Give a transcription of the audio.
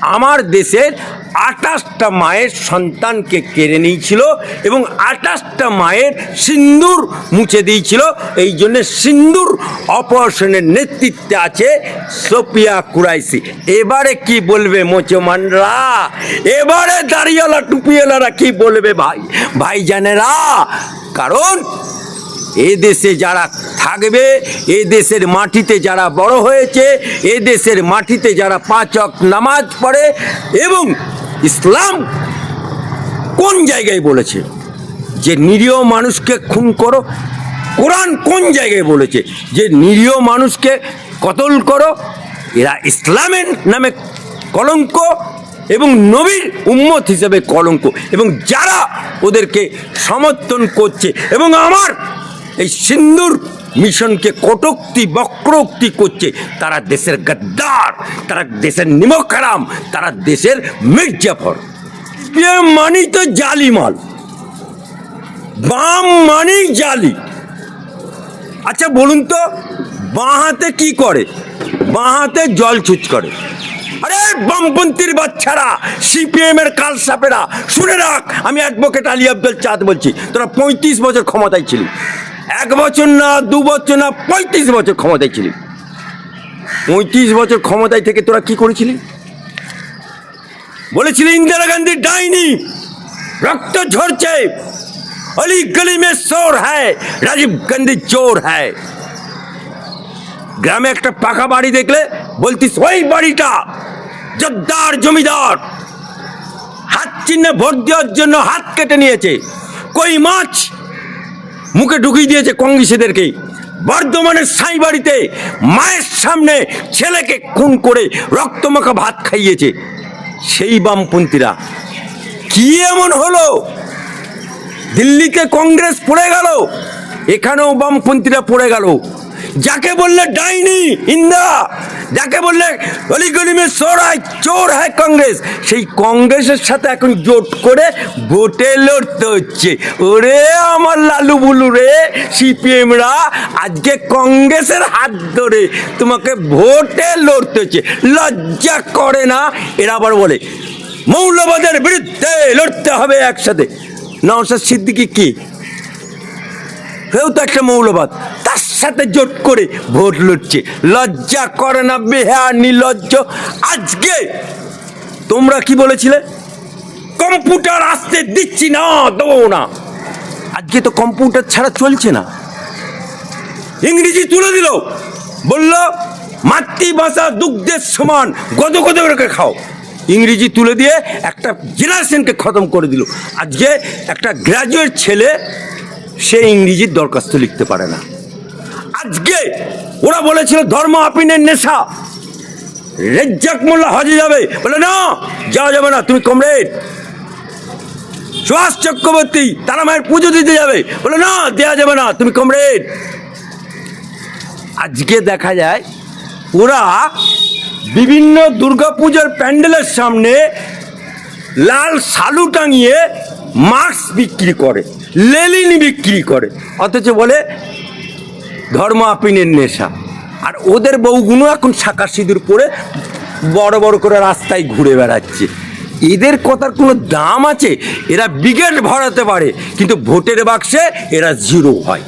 আমার দেশের আঠাশটা মায়ের সন্তানকে কেড়ে নিয়েছিল এবং আঠাশটা মায়ের সিন্দুর মুছে দিয়েছিল। এই জন্যে সিন্দুর অপারেশনের নেতৃত্বে আছে সোপিয়া কুরাইসি এবারে কি বলবে মোচমানরা এবারে দাঁড়িয়েলা টুপিওয়ালারা কি বলবে ভাই? ভাই জানেরা কারণ এ দেশে যারা থাকবে। এ দেশের মাটিতে যারা বড় হয়েছে এ দেশের মাটিতে যারা পাঁচক নামাজ পড়ে এবং ইসলাম কোন জায়গায় বলেছে? যে নিরীহ মানুষকে খুন করো, কোরআন কোন জায়গায় বলেছে? যে নিরীহ মানুষকে কতল করো, এরা ইসলামের নামে কলঙ্ক এবং নবীর উম্মত হিসেবে কলঙ্ক। এবং যারা ওদেরকে সমর্থন করছে, এবং আমার এই সিন্দুর মিশনকে কটোক্তি, বক্রোক্তি করছে। তারা দেশের গদ্দার, তারা দেশের নিমকারাম তারা দেশের মির্জাফর। মানি তো জালি মাল। বাম মানি জালি। আচ্ছা বলুন তো, বাঁ হাতে কি করে? বাঁ হাতে জল ছুচ করে। আরে বামপন্থীর বাচ্চারা সিপিএম এর কাল সাপেরা, শুনে রাখ, আমি অ্যাডভোকেট আলী আব্দুল চাঁদ বলছি, তোরা পঁয়ত্রিশ বছর ক্ষমতায় ছিলি। এক বছর না, দু বছর না, পঁয়ত্রিশ বছর ক্ষমতায় ছিলি। পঁয়ত্রিশ বছর ক্ষমতায় থেকে তোরা কি করেছিলি? বলেছিলি, ইন্দিরা গান্ধী ডাইনি, রক্ত ঝরছে, অলি গলি মে চোর হ্যায়, রাজীব গান্ধী চোর হ্যায়। গ্রামে একটা পাকা বাড়ি দেখলে বলতিস, ওই বাড়িটা জদ্দার জমিদার, হাত চিহ্নে ভোট দেওয়ার জন্য হাত কেটে নিয়েছে। কই মাছ মুখে ঢুকিয়ে দিয়েছে কংগ্রেসীদেরকে বর্ধমানের সাই বাড়িতে মায়ের সামনে ছেলেকে খুন করে রক্তমাখা ভাত খাইয়েছে সেই বামপন্থীরা। কি এমন হলো? দিল্লিতে কংগ্রেস পড়ে গেল, এখানেও বামপন্থীরা পড়ে গেল। যাকে বললে ডাইনি ইন্দা যাকে বললে অলিগলিমে সরাই চোর হয় কংগ্রেস। সেই কংগ্রেসের সাথে এখন জোট করে ভোটে লড়তে হচ্ছে। ওরে আমার লালু বুলু রে, সিপিএমরা আজকে কংগ্রেসের হাত ধরে তোমাকে ভোটে লড়তে হচ্ছে। লজ্জা করে না? এরা আবার বলে, মৌলবাদের বিরুদ্ধে লড়তে হবে একসাথে। নওশাদ সিদ্দিকি কি? কেউ তো একটা মৌলবাদ। সাথে জোট করে ভোট লড়ছে লজ্জা করে না বেহা নির্লজ্জ। আজকে তোমরা কি বলেছিলে? কম্পিউটার আসতে দিচ্ছি না, দেবো না। আজকে তো কম্পিউটার ছাড়া চলছে না। ইংরেজি তুলে দিল। বলল, মাতৃভাষা দুগ্ধের সমান, গদ গদ করে খাও। ইংরেজি তুলে দিয়ে একটা জেনারেশনকে খতম করে দিল। আজকে একটা গ্র্যাজুয়েট ছেলে, সে ইংরেজির দরখাস্ত লিখতে পারে না। আজকে ওরা বলেছিল ধর্ম আপিনের নেশা। রেজ্জাক মোল্লা হজে যাবে। বলে, না, যাওয়া যাবে না, তুমি কমরেড। সুভাষ চক্রবর্তী তারা মায়ের পুজো দিতে যাবে। বলে, না দেওয়া যাবে না, তুমি কমরেড। আজকে দেখা যায়, ওরা বিভিন্ন দুর্গাপূজার প্যান্ডেলের সামনে লাল সালু টাঙিয়ে মাস্ক বিক্রি করে, লেলিন বিক্রি করে। অথচ বলে ধর্ম আপিনের নেশা। আর ওদের বউগুলো এখন শাঁকা সিঁদুর পরে বড় বড় করে রাস্তায় ঘুরে বেড়াচ্ছে। এদের কথার কোনো দাম আছে? এরা বিগেট ভরাতে পারে, কিন্তু ভোটের বাক্সে এরা জিরো হয়।